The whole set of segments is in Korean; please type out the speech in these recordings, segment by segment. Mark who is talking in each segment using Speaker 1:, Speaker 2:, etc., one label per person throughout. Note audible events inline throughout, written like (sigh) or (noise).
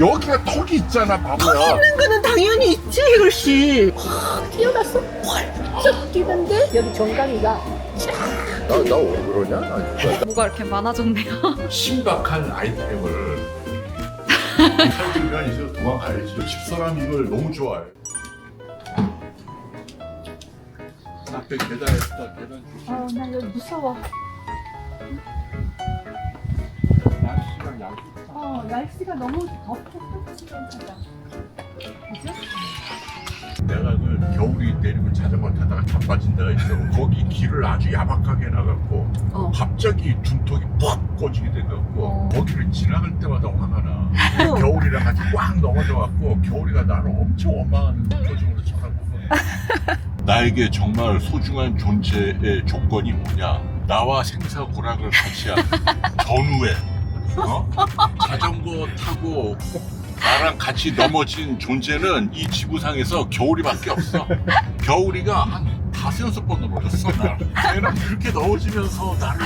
Speaker 1: 여기가 턱이 있잖아 바보야.
Speaker 2: 있는 거는 당연히 있지 이글씨 확 뛰어갔어. 활짝 뛰는데? 여기 정강이가.
Speaker 1: 나 나 왜 그러냐? 나 진짜.
Speaker 3: 뭐가 이렇게 많아졌네요.
Speaker 1: 심각한 아이템을 살기면 이제 도망가야지 집사람 이걸 너무 좋아해. 앞에 계단에다 계단 조심.
Speaker 2: 아나 여기 무서워.
Speaker 1: 날씨랑 약이
Speaker 2: 어 날씨가 너무 덥고 습하다 그죠?
Speaker 1: 내가 그 겨울이 내리면 자전거 타다가 자빠진 데가 있어. 거기 길을 아주 야박하게 나갔고
Speaker 2: 어.
Speaker 1: 갑자기 눈통이 퍽 꺼지게 돼갖고
Speaker 2: 어.
Speaker 1: 거기를 지나갈 때마다 화가 나. 겨울이랑 같이 꽉 넘어져갖고 겨울이가 나를 엄청 원망하는 표정으로 쳐다보고 나에게 정말 소중한 존재의 조건이 뭐냐? 나와 생사고락을 같이 하는 전우회 어? 자전거 타고 나랑 같이 넘어진 존재는 이 지구상에서 겨울이밖에 없어. 겨울이가 한 다섯 여섯 번 넘어졌어. 나. 걔는 그렇게 넘어지면서 나를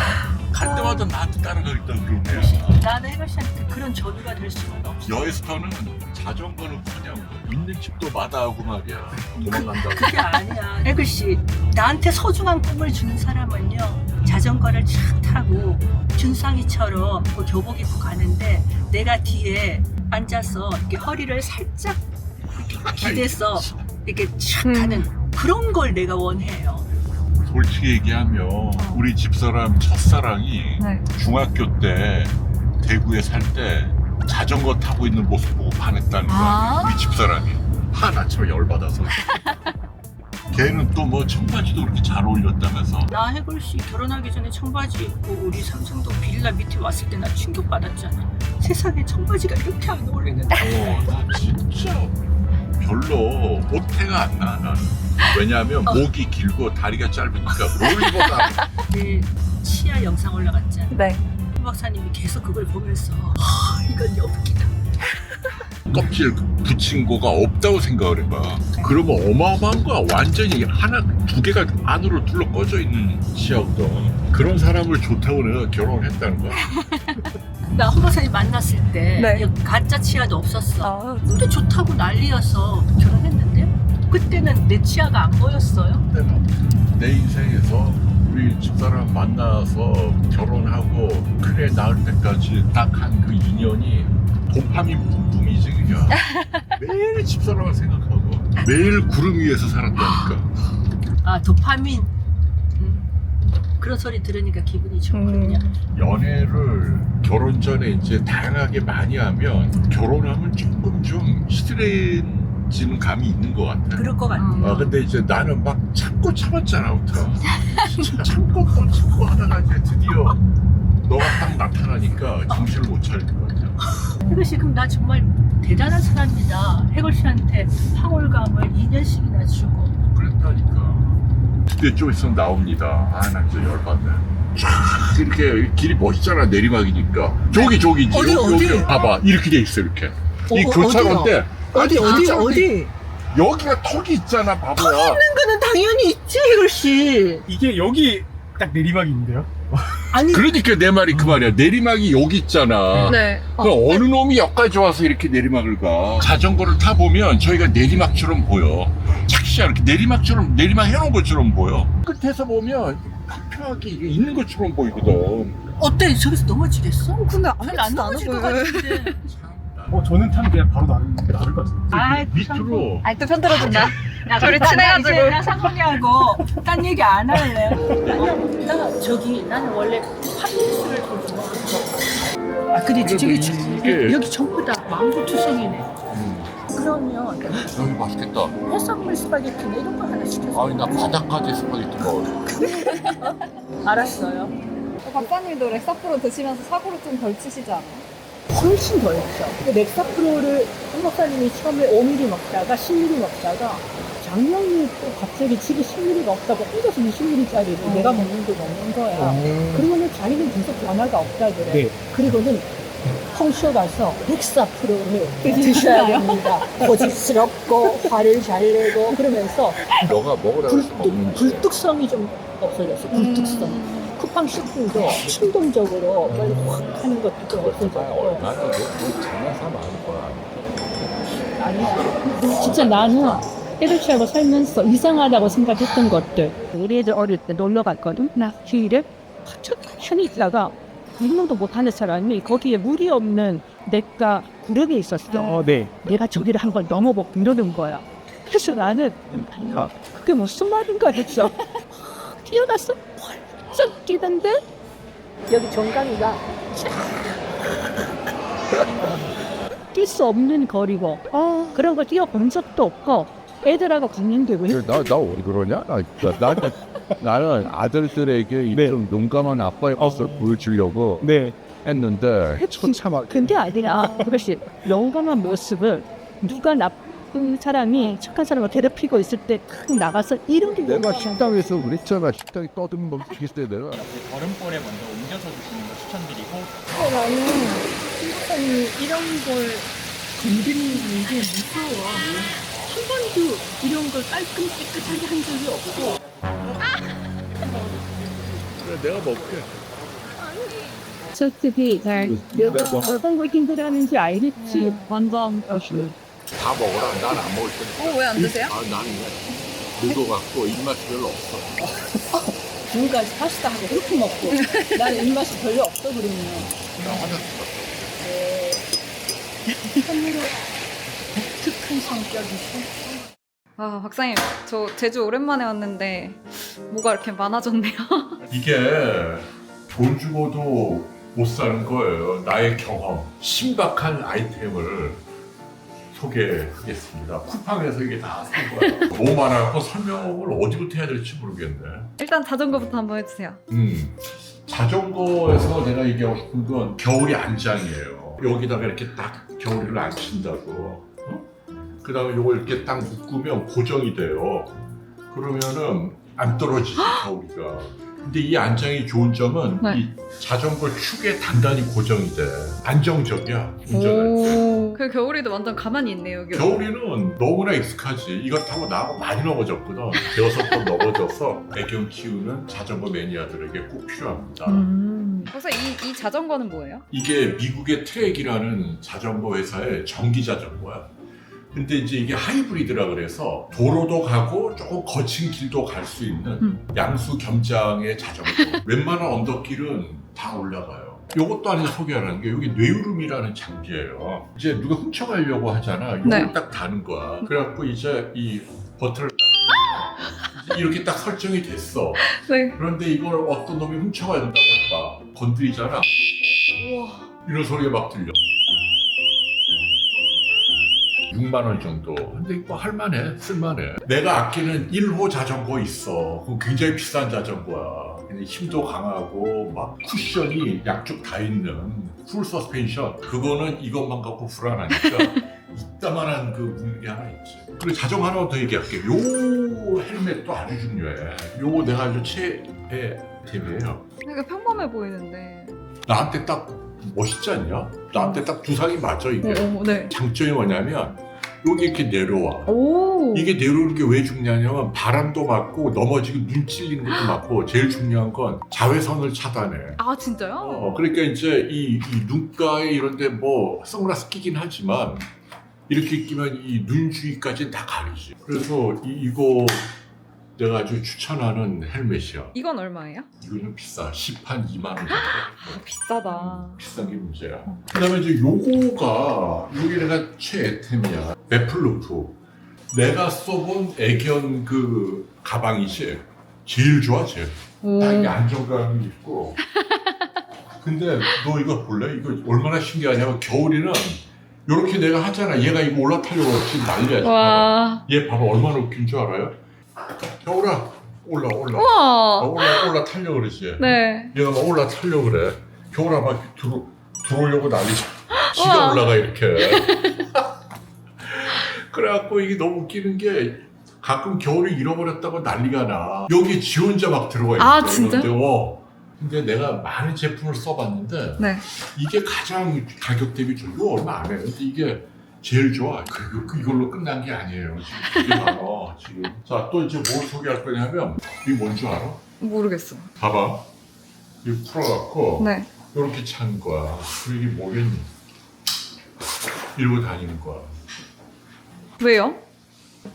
Speaker 1: 갈 때마다 나한테 따라가겠다는 그런 애야.
Speaker 2: 나는 해글씨한테 그런 전우가 될 수는 없어
Speaker 1: 여에서는 자전거는 그냥 있는 집도 마다하고 말이야. 도망간다고.
Speaker 2: 그게 아니야 해글 씨 나한테 소중한 꿈을 주는 사람은요 자전거를 착 타고 준상이처럼 그 교복 입고 가는데 내가 뒤에 앉아서 이렇게 허리를 살짝 이렇게 기대서 이렇게 착
Speaker 3: 음.
Speaker 2: 가는 그런 걸 내가 원해요
Speaker 1: 솔직히 얘기하면 우리 집사람 첫사랑이
Speaker 3: 네.
Speaker 1: 중학교 때 대구에 살 때 자전거 타고 있는 모습 보고 반했다는 거야.
Speaker 3: 아.
Speaker 1: 우리 집사람이 하나처럼 열받아서. (laughs) 걔는 또 뭐 청바지도 그렇게 잘 어울렸다면서.
Speaker 2: 나 해글씨 결혼하기 전에 청바지 입고 우리 삼성동 빌라 밑에 왔을 때 나 충격 받았잖아 세상에 청바지가 이렇게 안 어울리는데
Speaker 1: 어, 나 진짜 별로 오태가 안 나, 나는. 왜냐하면
Speaker 2: 어.
Speaker 1: 목이 길고 다리가 짧으니까 롤보다
Speaker 2: 내 (laughs) 치아 영상 올라갔잖아
Speaker 3: 네.
Speaker 2: 박사님이 계속 그걸 보면서 아 이건 엽기다
Speaker 1: 껍질 붙인 거가 없다고 생각을 해봐. 그러면 어마어마한 거야. 완전히 하나, 두 개가 안으로 둘러 꺼져 있는 치아거든. 그런 사람을 좋다고 내가 결혼을 했다는 거야. (laughs)
Speaker 2: 나 hu 박사님 만났을 때
Speaker 3: 네.
Speaker 2: 이 가짜 치아도 없었어
Speaker 3: 아,
Speaker 2: 근데 좋다고 난리여서 결혼했는데 그때는 내 치아가 안 보였어요
Speaker 1: 내가 내 인생에서 우리 집사람 만나서 결혼하고 그래 낳을 때까지 딱 한 그 인연이 도파민 뿜뿜이 지 그냥 매일 집사람을 생각하고 매일 구름 위에서 살았다니까
Speaker 2: 아 도파민 음, 그런 소리 들으니까 기분이 좋거든요
Speaker 3: 음.
Speaker 1: 연애를 결혼 전에 이제 다양하게 많이 하면 결혼하면 조금 좀 시들해지는 감이 있는 것 같아.
Speaker 2: 그럴 것 같아
Speaker 3: 음.
Speaker 1: 아 근데 이제 나는 막 참고 참았잖아부터 진짜 참고 또 참고 하다가 이제 드디어 너가 딱 나타나니까 정신을 못 차릴 것 같아.
Speaker 2: 해글 씨 그럼 나 정말 대단한 사람이다 해글 씨한테 황홀감을 2년씩이나 주고
Speaker 1: 그랬다니까. 그때 좀 있으면 나옵니다. 아 나 진짜 열받네. 쫙 이렇게 길이 멋있잖아 내리막이니까. 저기 저기 이제
Speaker 2: 어디,
Speaker 1: 여기,
Speaker 2: 어디?
Speaker 1: 여기 봐봐 이렇게 돼 있어 이렇게. 이
Speaker 2: 어, 어,
Speaker 1: 교차로인데
Speaker 2: 어디
Speaker 1: 아니,
Speaker 2: 어디
Speaker 1: 교차로
Speaker 2: 어디
Speaker 1: 여기가 턱이 있잖아 바보야.
Speaker 2: 거는 당연히 있지 해글 씨
Speaker 4: 이게 여기 딱 내리막이 있는데요.
Speaker 2: 아니
Speaker 1: 그러니까 내 말이 그 말이야. 내리막이 여기 있잖아.
Speaker 3: 네.
Speaker 1: 그 어느 놈이 여기까지 와서 이렇게 내리막을 가. 자전거를 타 보면 저희가 내리막처럼 보여. 착시야 이렇게 내리막처럼 내리막 해놓은 것처럼 보여. 끝에서 보면 평평하게 이게 있는 것처럼 보이거든.
Speaker 2: 어때 저기서 넘어지겠어?
Speaker 3: 근데
Speaker 2: 별로 안 넘어질 것 같은데
Speaker 4: 어 저는 타면 그냥 바로 나를 나를 것 같은데.
Speaker 2: 아이,
Speaker 1: 밑으로
Speaker 3: 아이, 또 편들어준다.
Speaker 2: 야,
Speaker 3: 둘이
Speaker 2: 나- 나
Speaker 3: 친해가지고.
Speaker 2: 이제 나 상훈이하고 딴 얘기 안 할래. 나 저기 나는 원래 팥빙수를 더 좋아해서. 아 근데 저기 저-
Speaker 1: 이게-
Speaker 2: 여기 전부 다 망고 투성이네.
Speaker 1: 음,
Speaker 2: 그러면
Speaker 1: 여기 맛있겠다.
Speaker 2: 해산물 스파게티나 이런 거 하나 시켜서.
Speaker 1: 아니 나 바닥까지 스파게티 먹어. (laughs)
Speaker 2: 알았어요.
Speaker 3: 박사님도 렉사프로 드시면서 사고를 좀 덜 치시지 않아요?
Speaker 2: 훨씬 더 했죠. 근데 렉사프로를 한 목사님이 처음에 5mm 먹다가 10mm 먹다가 작년에 또 갑자기 집에 10mm가 없다고 혼자서 20mm짜리를 내가 먹는 게 먹는 거야. 그러고는 자기는 계속 변화가 없다 그래.
Speaker 4: 네.
Speaker 2: 그리고는 펑쇼 가서 렉사프로를 (laughs) 드셔야 됩니다. 고집스럽고 화를 잘 내고 그러면서
Speaker 1: 너가 먹으라고 해서 거야.
Speaker 2: 굴뚝성이 좀 없어졌어. 굴뚝성. 그 팡팡 씻고도 충동적으로 뭘확 하는 것도 좀 없어졌고
Speaker 1: 나는 너 장난삼아 하는 거야.
Speaker 2: 아니야. 진짜 나는 헤르시하고 살면서 이상하다고 생각했던 것들. 우리 애들 어릴 때 놀러 갔거든. 나 주일에 천천히 있다가 운동도 못하는 사람이 거기에 물이 없는 냇가 구름이 있었어.
Speaker 4: 어, 네.
Speaker 2: 내가 저기를 한 번 넘어보고 이러는 거야. 그래서 나는 아, 그게 무슨 말인가 했어. 뛰어났어. 펄쩍 뛰던데 여기 정강이가 뛸 수 없는 거리고 어, 그런 거 뛰어본 적도 없고 애들하고 왜
Speaker 5: 나, 나왜 그러냐? 나, 나, 나, 나는 아들들에게 이
Speaker 4: 네.
Speaker 5: 좀 용감한 아빠의 모습을 보여주려고
Speaker 4: 네.
Speaker 5: 했는데 처참하게
Speaker 2: 근데 아니라 그것이 용감한 모습을 누가 나쁜 사람이 착한 사람을 괴롭히고 있을 때탁 나가서 이런 게
Speaker 5: 내가 식당에서 그랬잖아 식당에 떠드는 거 비슷해 내가
Speaker 6: 걸음볼에 먼저 옮겨서 주시는 거 추천드리고
Speaker 2: 나는 신부사님이 이런 걸 건드리는 게 무서워. 한 번도 이런 걸 깔끔 깨끗하게 한 적이 없고.
Speaker 1: 그래 내가 먹게.
Speaker 2: 저쪽이 잘 어떤 걸 힘들어하는 지 알겠지. 완전
Speaker 1: 다 먹어라. 난 안 먹을 테니까.
Speaker 3: 어, 왜 안 드세요?
Speaker 1: 아 나는 늙어갖고 입맛이 별로 없어.
Speaker 2: 지금까지 파스타 하고 그렇게 먹고 나는 입맛이 별로 없어 그러면.
Speaker 1: 나 화장실
Speaker 2: 참으로 독 특한 성격이셔.
Speaker 3: 아, 박사님, 저 제주 오랜만에 왔는데 뭐가 이렇게 많아졌네요. (laughs)
Speaker 1: 이게 돈 주고도 못 사는 거예요. 나의 경험. 신박한 아이템을 소개하겠습니다. 쿠팡에서 이게 다 산 거야. (laughs) 너무 많아서 설명을 어디부터 해야 될지 모르겠네.
Speaker 3: 일단 자전거부터 한번 해주세요.
Speaker 1: 음, 자전거에서 내가 얘기하고 싶은 건 겨울이 안장이에요. 여기다가 이렇게 딱 겨울이를 안 친다고. 어? 그 다음에 이걸 이렇게 딱 묶으면 고정이 돼요. 그러면은 안 떨어지지, 겨울이가. 근데 이 안장이 좋은 점은
Speaker 3: 네.
Speaker 1: 이 자전거 축에 단단히 고정이 돼. 안정적이야, 운전할 때.
Speaker 3: 오. 그 겨울이도 완전 가만히 있네요, 여기.
Speaker 1: 겨울이는 너무나 익숙하지. 이거 타고 나하고 많이 넘어졌거든. 대여섯 번 넘어져서 애견 키우는 자전거 매니아들에게 꼭 필요합니다.
Speaker 3: 음. 박사님, 이, 이 자전거는 뭐예요?
Speaker 1: 이게 미국의 트랙이라는 자전거 회사의 전기 자전거야. 근데 이제 이게 하이브리드라 그래서 도로도 가고 조금 거친 길도 갈 수 있는
Speaker 3: 음.
Speaker 1: 양수 겸장의 자전거. (laughs) 웬만한 언덕길은 다 올라가요. 요것도 아니 소개하는 게 여기 뇌우름이라는 장비예요. 이제 누가 훔쳐가려고 하잖아. 요걸
Speaker 3: 네.
Speaker 1: 딱 다는 거야. 그래갖고 이제 이 버튼을 딱 이렇게 딱 설정이 됐어.
Speaker 3: 네.
Speaker 1: 그런데 이걸 어떤 놈이 훔쳐간다고 해봐. 건드리잖아.
Speaker 3: 우와.
Speaker 1: 이런 소리가 막 들려. 6만 원 정도. 근데 이거 할만해, 쓸만해. 내가 아끼는 1호 자전거 있어. 그거 굉장히 비싼 자전거야. 근데 힘도 강하고 막 쿠션이 양쪽 다 있는 풀 서스펜션. 그거는 이것만 갖고 불안하니까 (laughs) 이따만한 그 무기 하나 있지. 그리고 자전거 하나 더 얘기할게. 요 헬멧도 아주 중요해. 요거 내가 아주 최애 템이에요.
Speaker 3: 되게 평범해 보이는데.
Speaker 1: 나한테 딱 멋있지 않냐? 나한테 딱 두상이 맞아 이게
Speaker 3: 오, 오, 네.
Speaker 1: 장점이 뭐냐면 여기 이렇게 내려와
Speaker 3: 오.
Speaker 1: 이게 내려오는 게 왜 중요하냐면 바람도 맞고 넘어지고 눈 찔리는 것도 맞고 제일 중요한 건 자외선을 차단해
Speaker 3: 아, 진짜요?
Speaker 1: 어, 그러니까 이제 이, 이 눈가에 이런데 뭐 선글라스 끼긴 하지만 이렇게 끼면 이 눈 주위까지는 다 가리지 그래서 이, 이거 내가 아주 추천하는 헬멧이야
Speaker 3: 이건 얼마예요?
Speaker 1: 이거는 비싸 10한 2만 원 정도
Speaker 3: 아, 비싸다.
Speaker 1: 비싼 게 문제야. 그다음에 이제 요거가 요게 내가 최애템이야. 매플루프. 내가 써본 애견 그 가방이지. 제일 좋아 제일.
Speaker 3: 오.
Speaker 1: 딱 이게 안정감이 있고. 근데 너 이거 볼래? 이거 얼마나 신기하냐면 겨울에는 요렇게 내가 하잖아. 얘가 이거 올라타려고 지금 난리야. 지금.
Speaker 3: 와.
Speaker 1: 얘 봐봐 얼마나 웃긴 줄 알아요? 겨울아 올라 올라. 어,
Speaker 3: 우와.
Speaker 1: 올라 올라 타려고 그러지.
Speaker 3: 네.
Speaker 1: 얘가 막 올라 타려고 그래. 겨울아 막 들어, 들어오려고 난리죠. 지가
Speaker 3: 우와.
Speaker 1: 올라가 이렇게. (laughs) 그래갖고 이게 너무 웃기는 게 가끔 겨울에 잃어버렸다고 난리가 나. 여기 지 혼자 막 들어가 있어.
Speaker 3: 아, 진짜요?
Speaker 1: 근데, 어. 근데 내가 많은 제품을 써봤는데
Speaker 3: 네.
Speaker 1: 이게 가장 가격 대비 좋고 얼마 안 해. 근데 이게 제일 좋아. 그리고 그 이걸로 끝난 게 아니에요. 지금 되게 많아. (laughs) 지금. 자, 또 이제 뭘 소개할 거냐면 이게 뭔 줄 알아?
Speaker 3: 모르겠어.
Speaker 1: 봐봐. 이거 풀어갖고
Speaker 3: 네.
Speaker 1: 이렇게 찬 거야. 그리고 이게 뭐겠니? 이러고 다니는 거야.
Speaker 3: 왜요?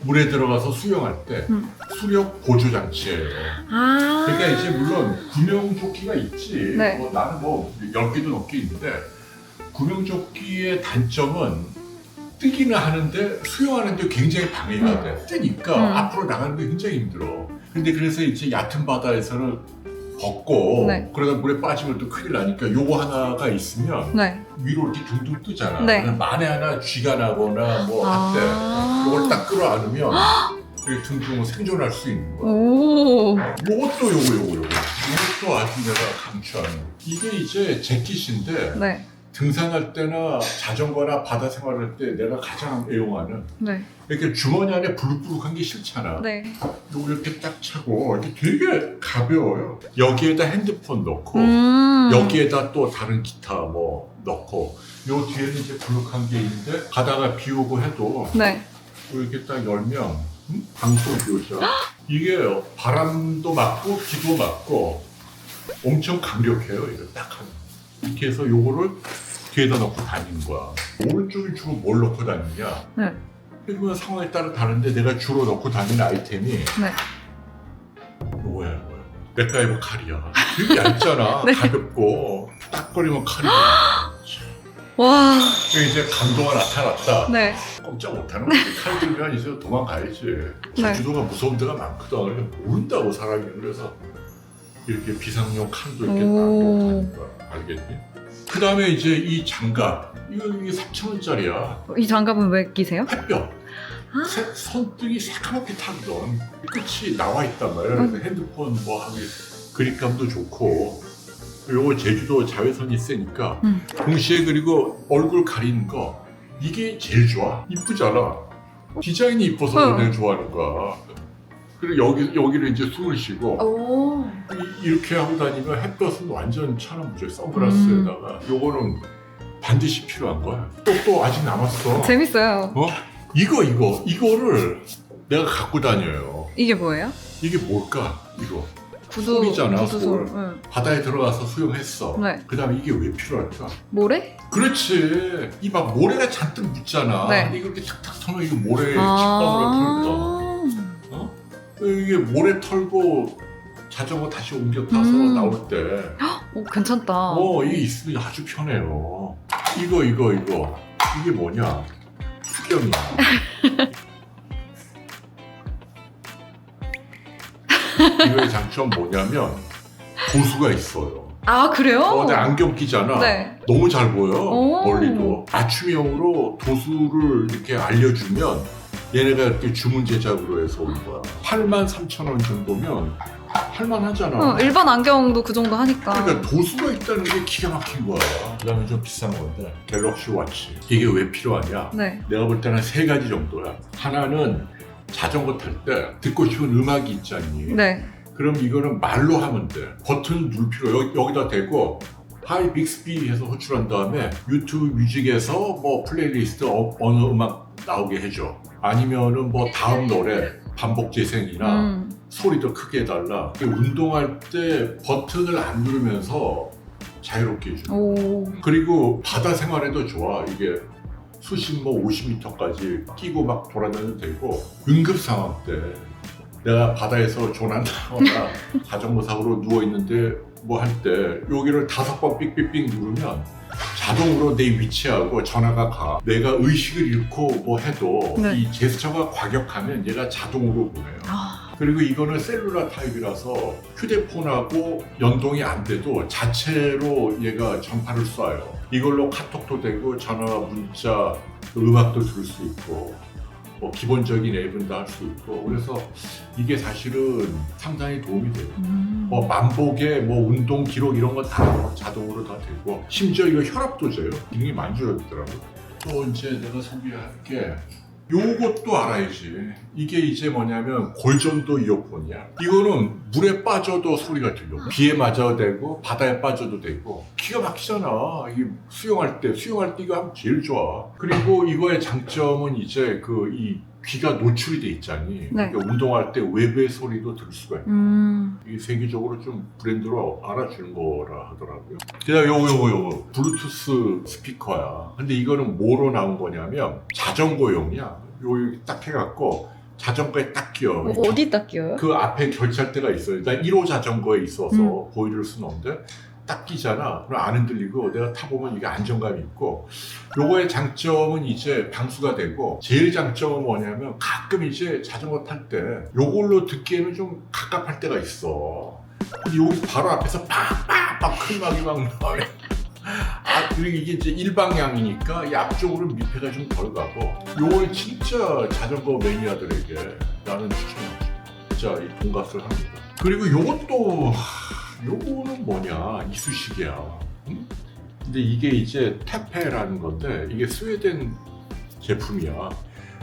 Speaker 1: 물에 들어가서 수영할 때
Speaker 3: 음.
Speaker 1: 수력 보조 장치예요.
Speaker 3: 아.
Speaker 1: 그러니까 이제 물론 구명조끼가 있지.
Speaker 3: 네.
Speaker 1: 뭐 나는 뭐 10개도 넘게 있는데 구명조끼의 단점은 뜨기는 하는데 수영하는데 굉장히 방해가 돼. 뜨니까
Speaker 3: 음.
Speaker 1: 앞으로 나가는 게 굉장히 힘들어. 근데 그래서 이제 얕은 바다에서는 벗고
Speaker 3: 네.
Speaker 1: 그러다 물에 빠지면 또 큰일 나니까 요거 하나가 있으면
Speaker 3: 네.
Speaker 1: 위로 이렇게 둥둥 뜨잖아.
Speaker 3: 네.
Speaker 1: 그래서 만에 하나 쥐가 나거나 뭐할때
Speaker 3: 아.
Speaker 1: 요걸 딱 끌어안으면 이렇게 둥둥 생존할 수 있는 거야.
Speaker 3: 오.
Speaker 1: 요것도 요거 요거 요거 이것도 아주 내가 강추하는 이게 이제 재킷인데
Speaker 3: 네.
Speaker 1: 등산할 때나 자전거나 바다 생활할 때 내가 가장 애용하는
Speaker 3: 네.
Speaker 1: 이렇게 주머니 안에 부룩부룩한 게 싫잖아
Speaker 3: 네.
Speaker 1: 이렇게 딱 차고 이렇게 되게 가벼워요 여기에다 핸드폰 넣고
Speaker 3: 음.
Speaker 1: 여기에다 또 다른 기타 뭐 넣고 요 뒤에는 이제 부룩한 게 있는데 가다가 비 오고 해도
Speaker 3: 네.
Speaker 1: 이렇게 딱 열면 음? 방송 교자 이게 바람도 맞고 비도 맞고 엄청 강력해요 이거 딱 하면 이렇게 해서 요거를 뒤에다 넣고 다니는 거야 오른쪽에 주로 뭘 넣고 다니냐
Speaker 3: 네.
Speaker 1: 이거 상황에 따라 다른데 내가 주로 넣고 다니는 아이템이
Speaker 3: 네.
Speaker 1: 요거야 요거야 맥가이버 칼이야 되게 얇잖아 (laughs)
Speaker 3: 네.
Speaker 1: 가볍고 딱 거리면 칼이
Speaker 3: 와.
Speaker 1: 이제 강도가 나타났다
Speaker 3: 네.
Speaker 1: 꼼짝 못하는 거지. 칼 들면 이제 도망가야지.
Speaker 3: 네.
Speaker 1: 제주도가 무서운 데가 많거든. 그러니까 모른다고 사람이. 그래서 이렇게 비상용 칼도 이렇게
Speaker 3: 오.
Speaker 1: 놔두고 거야. 알겠니? 그 다음에 이제 이 장갑. 이거 이게 3,000원짜리야.
Speaker 3: 이 장갑은 왜 끼세요?
Speaker 1: 햇볕.
Speaker 3: 아.
Speaker 1: 새- 손등이 새카맣게 타거든. 끝이 나와 있단 말이야. 그래서
Speaker 3: 음.
Speaker 1: 핸드폰 뭐 하기 그립감도 좋고. 요거 제주도 자외선이 세니까
Speaker 3: 음.
Speaker 1: 동시에 그리고 얼굴 가리는 거 이게 제일 좋아. 이쁘잖아. 디자인이 이뻐서
Speaker 3: 어.
Speaker 1: 내가 좋아하는 거야. 그리고 여기 여기를 이제 숨을 쉬고
Speaker 3: 오.
Speaker 1: 이, 이렇게 하고 다니면 햇볕은 완전 천원무조 선글라스에다가 요거는 반드시 필요한 거야. 또 또 아직 남았어.
Speaker 3: 재밌어요.
Speaker 1: 어? 이거 이거 이거를 내가 갖고 다녀요.
Speaker 3: 이게 뭐예요?
Speaker 1: 이게 뭘까? 이거
Speaker 3: 구두.
Speaker 1: 솔이잖아,
Speaker 3: 구두솔.
Speaker 1: 솔.
Speaker 3: 응.
Speaker 1: 바다에 들어가서 수영했어.
Speaker 3: 네.
Speaker 1: 그 다음에 이게 왜 필요할까?
Speaker 3: 모래?
Speaker 1: 그렇지. 이 막 모래가 잔뜩 묻잖아.
Speaker 3: 네.
Speaker 1: 근데 이거 이렇게 탁탁 털면 이거 모래 직방으로.
Speaker 3: 아.
Speaker 1: 어? 이게 모래 털고 자전거 다시 옮겨 타서
Speaker 3: 음.
Speaker 1: 나올 때,
Speaker 3: 오, 괜찮다.
Speaker 1: 어, 이게 있으면 아주 편해요. 이거, 이거, 이거. 이게 뭐냐? 수경이야. (laughs) 이거의 장점 뭐냐면, 도수가 있어요.
Speaker 3: 아, 그래요?
Speaker 1: 어, 내 안경 끼잖아.
Speaker 3: 네.
Speaker 1: 너무 잘 보여
Speaker 3: 오.
Speaker 1: 멀리도 맞춤형으로 도수를 이렇게 알려주면 얘네가 이렇게 주문 제작으로 해서 온 거야 8만 3천 원 정도면 할만하잖아
Speaker 3: 어, 일반 안경도 그 정도 하니까.
Speaker 1: 그러니까 도수가 있다는 게 기가 막힌 거야 그다음에 좀 비싼 건데 갤럭시 워치 이게 왜 필요하냐
Speaker 3: 네.
Speaker 1: 내가 볼 때는 세 가지 정도야 하나는 자전거 탈 때 듣고 싶은 음악이 있잖니
Speaker 3: 네.
Speaker 1: 그럼 이거는 말로 하면 돼. 버튼 눌 필요 여기, 여기다 대고 하이 빅스비 해서 호출한 다음에 유튜브 뮤직에서 뭐 플레이리스트 어, 어느 음악 나오게 해줘. 아니면은 뭐 다음 노래 반복 재생이나
Speaker 3: 음.
Speaker 1: 소리 더 크게 해달라. 운동할 때 버튼을 안 누르면서 자유롭게 해줘.
Speaker 3: 오.
Speaker 1: 그리고 바다 생활에도 좋아. 이게 수심 뭐 50m까지 끼고 막 돌아다녀도 되고 응급 상황 때 내가 바다에서 조난당하거나 (laughs) 자전거 사고로 누워 있는데 뭐 할 때 여기를 다섯 번 삑삑삑 누르면 자동으로 내 위치하고 전화가 가. 내가 의식을 잃고 뭐 해도
Speaker 3: 네.
Speaker 1: 이 제스처가 과격하면 얘가 자동으로 보내요.
Speaker 3: 아.
Speaker 1: 그리고 이거는 셀룰라 타입이라서 휴대폰하고 연동이 안 돼도 자체로 얘가 전파를 쏴요. 이걸로 카톡도 되고 전화, 문자, 음악도 들을 수 있고 뭐 기본적인 앱은 다 할 수 있고 그래서 이게 사실은 상당히 도움이 돼요.
Speaker 3: 음.
Speaker 1: 뭐 만복에 뭐 운동 기록 이런 거 다 자동으로 다 되고 심지어 이거 혈압도 재요. 기능이 많이 줄어들더라고요. 또 이제 내가 소개할 게 요것도 알아야지. 이게 이제 뭐냐면 골전도 이어폰이야. 이거는 물에 빠져도 소리가 들려. 비에 맞아도 되고 바다에 빠져도 되고 기가 막히잖아. 이게 수영할 때 수영할 때 이거 하면 제일 좋아. 그리고 이거의 장점은 이제 그이 귀가 노출이 돼 있잖니.
Speaker 3: 네.
Speaker 1: 그러니까 운동할 때 외부의 소리도 들 수가 있고.
Speaker 3: 음.
Speaker 1: 이게 세계적으로 좀 브랜드로 알아주는 거라 하더라고요. 그냥 요거 요거 요거 블루투스 스피커야. 근데 이거는 뭐로 나온 거냐면 자전거용이야. 요딱 해갖고 자전거에 딱 끼워.
Speaker 3: 어, 어디다 끼워요?
Speaker 1: 그 앞에 결찰대가 있어요. 나 1호 자전거에 있어서
Speaker 3: 음.
Speaker 1: 보여줄 수는 없는데 딱 끼잖아. 그럼 안 흔들리고 내가 타보면 이게 안정감이 있고 요거의 장점은 이제 방수가 되고 제일 장점은 뭐냐면 가끔 이제 자전거 탈 때 요걸로 듣기에는 좀 갑갑할 때가 있어. 근데 여기 바로 앞에서 팍팍팍 큰 음악이 막 나와요. 아, 그리고 이게 이제 일방향이니까 이 앞쪽으로 밀폐가 좀 덜 가고 요거 진짜 자전거 매니아들에게 나는 추천하죠. 진짜 이 돈값을 합니다. 그리고 요것도 하, 요거는 뭐냐 이쑤시개야. 응? 근데 이게 이제 테페라는 건데 이게 스웨덴 제품이야.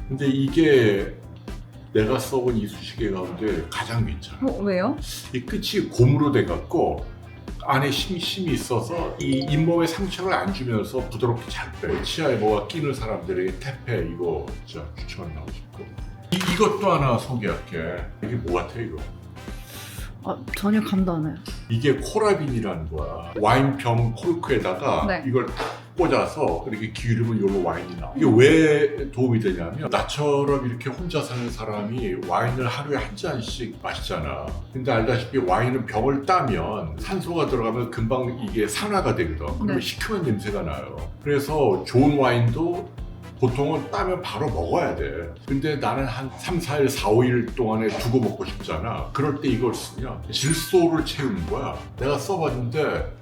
Speaker 1: 근데 이게 내가 써본 이쑤시개 가운데 가장 괜찮아.
Speaker 3: 어, 왜요?
Speaker 1: 이 끝이 고무로 돼갖고 안에 힘이 있어서 이 잇몸에 상처를 안 주면서 부드럽게 잘 빼. 치아에 뭐가 끼는 사람들에게 테페 이거 진짜 추천하고 싶고. 이, 이것도 하나 소개할게. 이게 뭐 같아 이거?
Speaker 3: 아, 전혀 감도 안 와요.
Speaker 1: 이게 코라빈이라는 거야. 와인병 코르크에다가
Speaker 3: 네.
Speaker 1: 이걸 꽂아서 이렇게 기울이면 이걸로 와인이 나와. 이게 왜 도움이 되냐면 나처럼 이렇게 혼자 사는 사람이 와인을 하루에 한 잔씩 마시잖아. 근데 알다시피 와인은 병을 따면 산소가 들어가면 금방 이게 산화가 되거든. 그러면
Speaker 3: 네.
Speaker 1: 시큼한 냄새가 나요. 그래서 좋은 와인도 보통은 따면 바로 먹어야 돼. 근데 나는 한 3, 4일, 4, 5일 동안에 두고 먹고 싶잖아. 그럴 때 이걸 쓰면 질소를 채우는 거야. 내가 써봤는데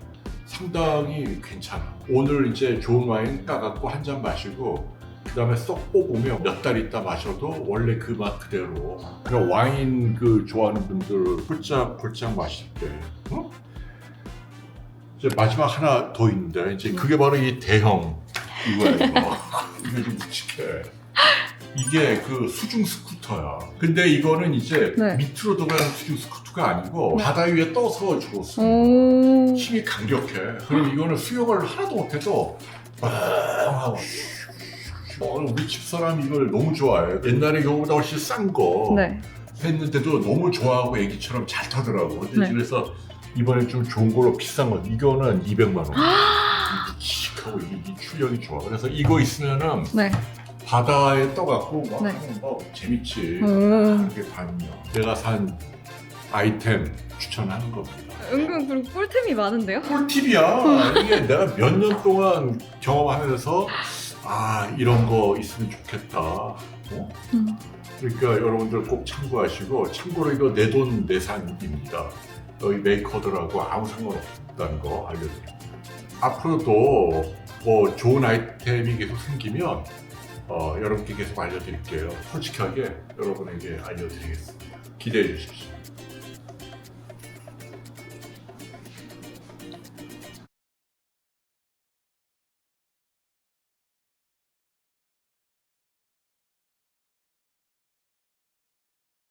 Speaker 1: 상당히 괜찮아. 오늘 이제 좋은 와인 따갖고 한 잔 마시고 그 다음에 쏙 뽑으면 몇 달 있다 마셔도 원래 그 맛 그대로. 그러니까 와인 그 좋아하는 분들 홀짝홀짝 마실 때. 어? 이제 마지막 하나 더 있는데 이제 그게 바로 이 대형 이거야 이거. (laughs) 이게 좀 묵직해. 이게 그 수중 스쿠터야. 근데 이거는 이제
Speaker 3: 네.
Speaker 1: 밑으로 들어가는 수중 스쿠터가 아니고
Speaker 3: 네.
Speaker 1: 바다 위에 떠서 주고 쓰.
Speaker 3: 오.
Speaker 1: 힘이 강력해. 그럼 이거는 수영을 하나도 못해도 빵 하고 어, 우리 집사람 이걸 너무 좋아해. 옛날에 이거보다 훨씬 싼 거
Speaker 3: 네.
Speaker 1: 했는데도 너무 좋아하고 애기처럼 잘 타더라고. 근데
Speaker 3: 네.
Speaker 1: 그래서 이번에 좀 좋은 걸로 비싼 거 이거는 200만 원. 묵직하고 이게 이 출력이 좋아. 그래서 이거 있으면은
Speaker 3: 네.
Speaker 1: 바다에 떠갖고 막
Speaker 3: 네.
Speaker 1: 하는 거 재밌지.
Speaker 3: 오.
Speaker 1: 그게 반이야. 내가 산 아이템 추천하는 겁니다.
Speaker 3: 은근 그리고 꿀템이 많은데요?
Speaker 1: 꿀팁이야. (laughs) 이게 내가 몇 년 동안 경험하면서 아 이런 거 있으면 좋겠다. 어?
Speaker 3: 음.
Speaker 1: 그러니까 여러분들 꼭 참고하시고 참고로 이거 내 돈 내산입니다. 여기 메이커들하고 아무 상관없다는 거 알려드립니다. 앞으로도 뭐 좋은 아이템이 계속 생기면 어, 여러분께 계속 알려드릴게요. 솔직하게 여러분에게 알려드리겠습니다. 기대해 주십시오.